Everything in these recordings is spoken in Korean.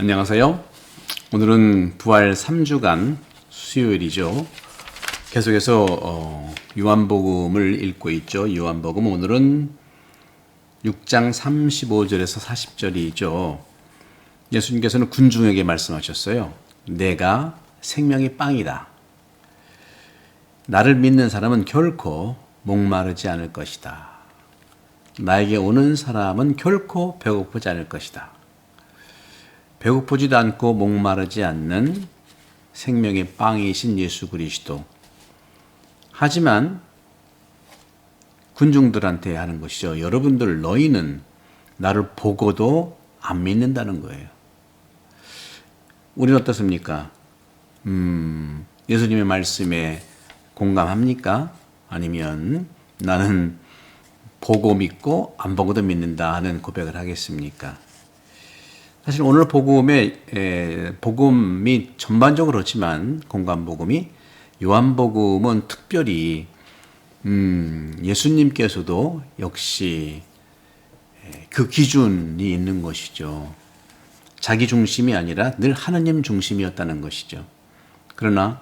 안녕하세요. 오늘은 부활 3주간 수요일이죠. 계속해서 어, 요한복음을 읽고 있죠. 요한복음 오늘은 6장 35절에서 40절이죠. 예수님께서는 군중에게 말씀하셨어요. 내가 생명의 빵이다. 나를 믿는 사람은 결코 목마르지 않을 것이다. 나에게 오는 사람은 결코 배고프지 않을 것이다. 배고프지도 않고 목마르지 않는 생명의 빵이신 예수 그리스도. 하지만 군중들한테 하는 것이죠. 여러분들 너희는 나를 보고도 안 믿는다는 거예요. 우리는 어떻습니까? 음, 예수님의 말씀에 공감합니까? 아니면 나는 보고 믿고 안 보고도 믿는다 하는 고백을 하겠습니까? 사실 오늘 복음의 에, 복음이 전반적으로 그렇지만 공간 복음이 요한 복음은 특별히 음, 예수님께서도 역시 그 기준이 있는 것이죠. 자기 중심이 아니라 늘 하느님 중심이었다는 것이죠. 그러나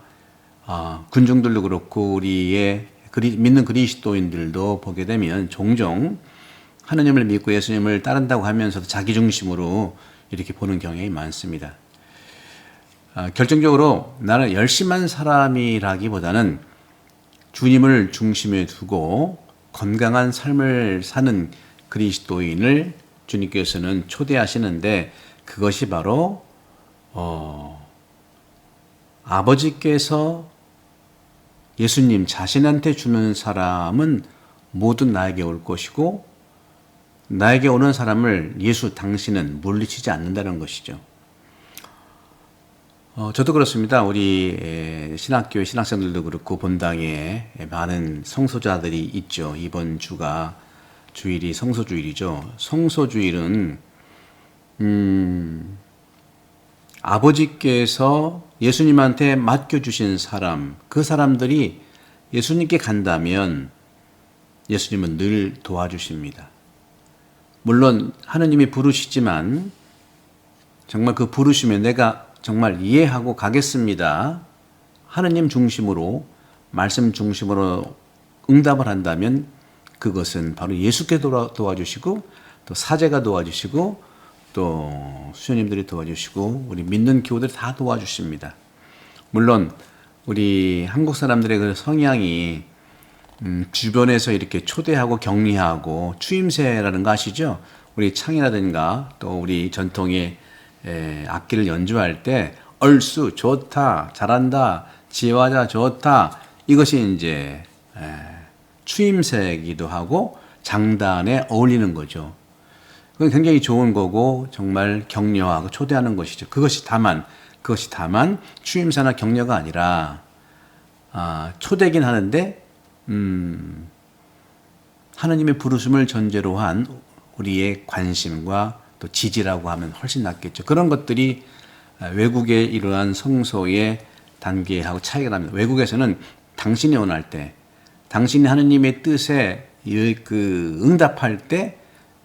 아, 군중들도 그렇고 우리의 그리, 믿는 그리스도인들도 보게 되면 종종 하느님을 믿고 예수님을 따른다고 하면서도 자기 중심으로 이렇게 보는 경향이 많습니다. 아, 결정적으로 나는 열심한 사람이라기보다는 주님을 중심에 두고 건강한 삶을 사는 그리스도인을 주님께서는 초대하시는데 그것이 바로 어, 아버지께서 예수님 자신한테 주는 사람은 모두 나에게 올 것이고 나에게 오는 사람을 예수 당신은 물리치지 않는다는 것이죠. 어, 저도 그렇습니다. 우리 신학교 신학생들도 그렇고 본당에 많은 성소자들이 있죠. 이번 주가 주일이 성소주일이죠. 성소주일은 음, 아버지께서 예수님한테 맡겨주신 사람, 그 사람들이 예수님께 간다면 예수님은 늘 도와주십니다. 물론 하느님이 부르시지만 정말 그 부르심에 내가 정말 이해하고 가겠습니다. 하느님 중심으로, 말씀 중심으로 응답을 한다면 그것은 바로 예수께 도와주시고 또 사제가 도와주시고 또 수녀님들이 도와주시고 우리 믿는 교우들이 다 도와주십니다. 물론 우리 한국 사람들의 그 성향이 음, 주변에서 이렇게 초대하고 격리하고 추임새라는 거 아시죠? 우리 창이라든가 또 우리 전통의 에, 악기를 연주할 때 얼쑤 좋다 잘한다 지화자 좋다 이것이 이제 에, 추임새이기도 하고 장단에 어울리는 거죠. 그건 굉장히 좋은 거고 정말 격려하고 초대하는 것이죠. 그것이 다만 그것이 다만 추임새나 격려가 아니라 아, 초대긴 하는데 음, 하느님의 부르심을 전제로 한 우리의 관심과 또 지지라고 하면 훨씬 낫겠죠. 그런 것들이 외국의 이러한 성소의 단계하고 차이가 납니다. 외국에서는 당신이 원할 때, 당신이 하느님의 뜻에 그 응답할 때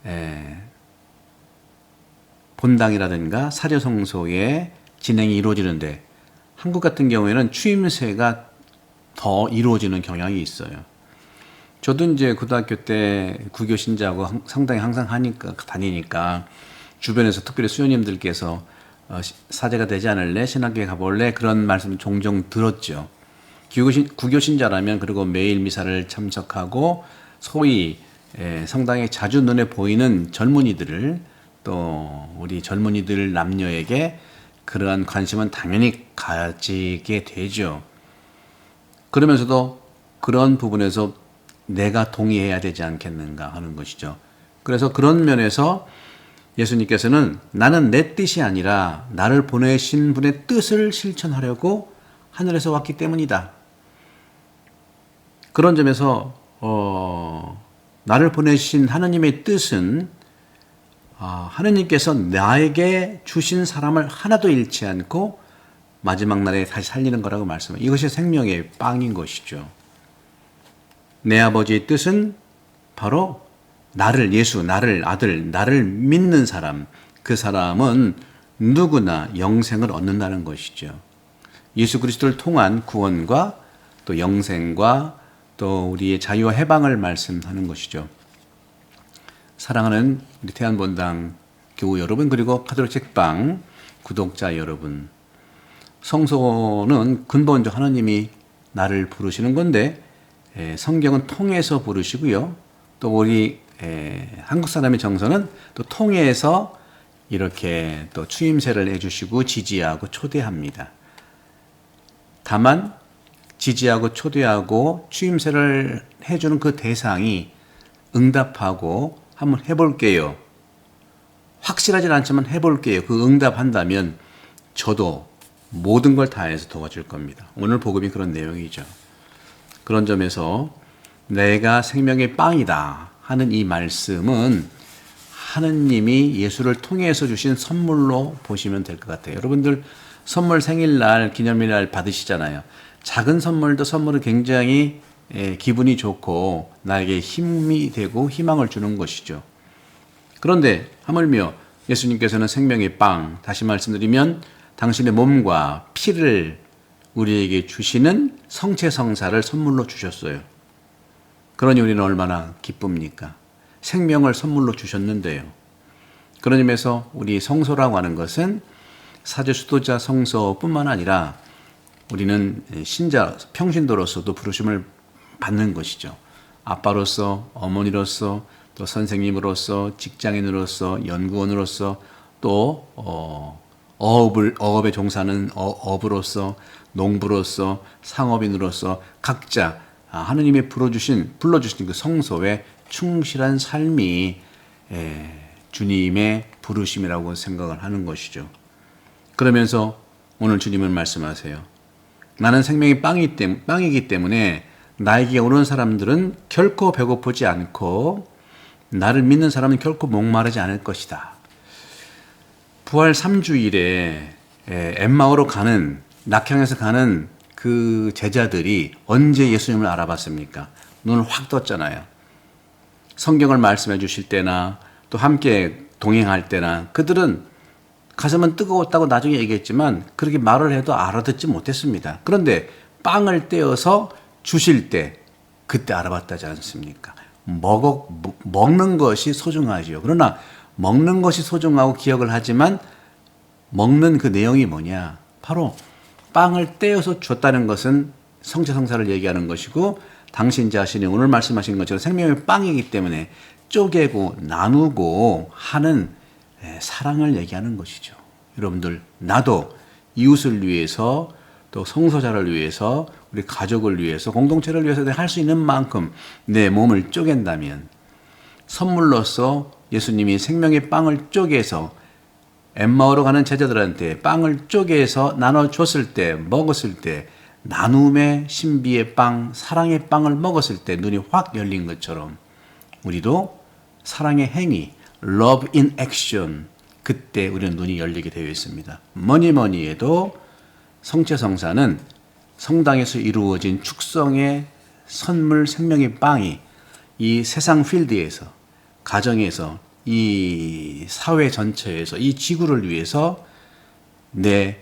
에, 본당이라든가 사려성소의 진행이 이루어지는데 한국 같은 경우에는 추임새가 더 이루어지는 경향이 있어요. 저도 이제 고등학교 때 구교 신자하고 상당히 항상 하니까 다니니까 주변에서 특별히 수녀님들께서 어, 사제가 되지 않을래 신학교에 가볼래 그런 말씀 종종 들었죠. 구교 신자라면 그리고 매일 미사를 참석하고 소위 성당에 자주 눈에 보이는 젊은이들을 또 우리 젊은이들 남녀에게 그러한 관심은 당연히 가지게 되죠. 그러면서도 그런 부분에서 내가 동의해야 되지 않겠는가 하는 것이죠. 그래서 그런 면에서 예수님께서는 나는 내 뜻이 아니라 나를 보내신 분의 뜻을 실천하려고 하늘에서 왔기 때문이다. 그런 점에서 어, 나를 보내신 하나님의 뜻은 아, 하느님께서 나에게 주신 사람을 하나도 잃지 않고 마지막 날에 다시 살리는 거라고 말씀해요. 이것이 생명의 빵인 것이죠. 내 아버지의 뜻은 바로 나를 예수, 나를 아들, 나를 믿는 사람, 그 사람은 누구나 영생을 얻는다는 것이죠. 예수 그리스도를 통한 구원과 또 영생과 또 우리의 자유와 해방을 말씀하는 것이죠. 사랑하는 우리 태안본당 교우 여러분 그리고 카톨릭 책방 구독자 여러분 성소는 근본적 하나님이 나를 부르시는 건데 에, 성경은 통해서 부르시고요. 또 우리 에, 한국 사람의 정서는 또 통해서 이렇게 또 추임새를 해주시고 지지하고 초대합니다. 다만 지지하고 초대하고 추임새를 해주는 그 대상이 응답하고 한번 해볼게요. 확실하진 않지만 해볼게요. 그 응답한다면 저도 모든 걸 다해서 도와줄 겁니다. 오늘 복음이 그런 내용이죠. 그런 점에서 내가 생명의 빵이다 하는 이 말씀은 하느님이 예수를 통해서 주신 선물로 보시면 될 것 같아요. 여러분들 선물 생일날, 기념일날 받으시잖아요. 작은 선물도 선물은 굉장히 예, 기분이 좋고 나에게 힘이 되고 희망을 주는 것이죠. 그런데 하물며 예수님께서는 생명의 빵, 다시 말씀드리면 당신의 몸과 피를 우리에게 주시는 성체 성사를 선물로 주셨어요. 그러니 우리는 얼마나 기쁩니까? 생명을 선물로 주셨는데요. 그런 의미에서 우리 성소라고 하는 것은 사제 수도자 성소뿐만 아니라 우리는 신자 평신도로서도 부르심을 받는 것이죠. 아빠로서 어머니로서 또 선생님으로서 직장인으로서 연구원으로서 또 어, 어업을 어업에 종사하는 어, 어부로서 농부로서 상업인으로서 각자 아, 하느님이 불러주신 불러주신 그 성소에 충실한 삶이 에, 주님의 부르심이라고 생각을 하는 것이죠. 그러면서 오늘 주님은 말씀하세요. 나는 생명이 빵이 때, 빵이기 때문에 나에게 오는 사람들은 결코 배고프지 않고 나를 믿는 사람은 결코 목마르지 않을 것이다. 부활 3주일에 엠마오로 가는 낙향에서 가는 그 제자들이 언제 예수님을 알아봤습니까? 눈을 확 떴잖아요. 성경을 말씀해 주실 때나 또 함께 동행할 때나 그들은 가슴은 뜨거웠다고 나중에 얘기했지만 그렇게 말을 해도 알아듣지 못했습니다. 그런데 빵을 떼어서 주실 때 그때 알아봤다지 않습니까? 먹어, 먹는 것이 소중하지요. 그러나 먹는 것이 소중하고 기억을 하지만 먹는 그 내용이 뭐냐? 바로 빵을 떼어서 줬다는 것은 성체 성사를 얘기하는 것이고 당신 자신이 오늘 말씀하신 것처럼 생명의 빵이기 때문에 쪼개고 나누고 하는 예, 사랑을 얘기하는 것이죠. 여러분들 나도 이웃을 위해서 또 성소자를 위해서 우리 가족을 위해서 공동체를 위해서 할 수 있는 만큼 내 몸을 쪼갠다면 선물로서 예수님이 생명의 빵을 쪼개서 엠마오로 가는 제자들한테 빵을 쪼개서 나눠 줬을 때 먹었을 때 나눔의 신비의 빵, 사랑의 빵을 먹었을 때 눈이 확 열린 것처럼 우리도 사랑의 행위, love in action 그때 우리는 눈이 열리게 되어 있습니다. 뭐니 뭐니 해도 성체성사는 성당에서 이루어진 축성의 선물 생명의 빵이 이 세상 필드에서 가정에서 이 사회 전체에서 이 지구를 위해서 내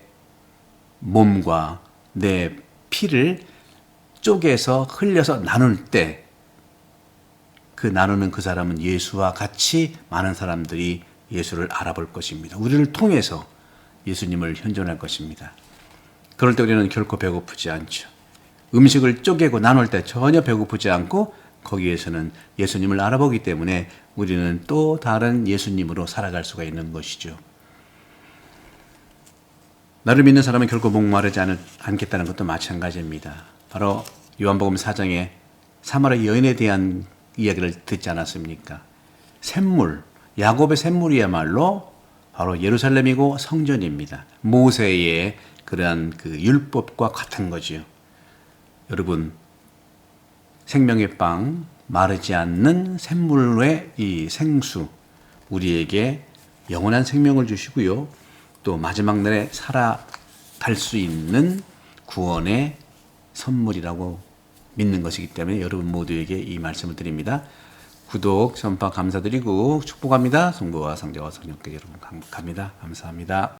몸과 내 피를 쪼개서 흘려서 나눌 때 그 나누는 그 사람은 예수와 같이 많은 사람들이 예수를 알아볼 것입니다. 우리를 통해서 예수님을 현존할 것입니다. 그럴 때 우리는 결코 배고프지 않죠. 음식을 쪼개고 나눌 때 전혀 배고프지 않고 거기에서는 예수님을 알아보기 때문에 우리는 또 다른 예수님으로 살아갈 수가 있는 것이죠. 나를 믿는 사람은 결코 목마르지 않, 않겠다는 것도 마찬가지입니다. 바로 요한복음 4장에 사마리 여인에 대한 이야기를 듣지 않았습니까? 샘물, 야곱의 샘물이야말로 바로 예루살렘이고 성전입니다. 모세의 그러한 그 율법과 같은 거지요. 여러분, 생명의 빵, 마르지 않는 샘물의 이 생수, 우리에게 영원한 생명을 주시고요. 또 마지막 날에 살아갈 수 있는 구원의 선물이라고 믿는 것이기 때문에 여러분 모두에게 이 말씀을 드립니다. 구독, 전파 감사드리고 축복합니다. 성부와 성자와 성령께 여러분 갑니다. 감사합니다.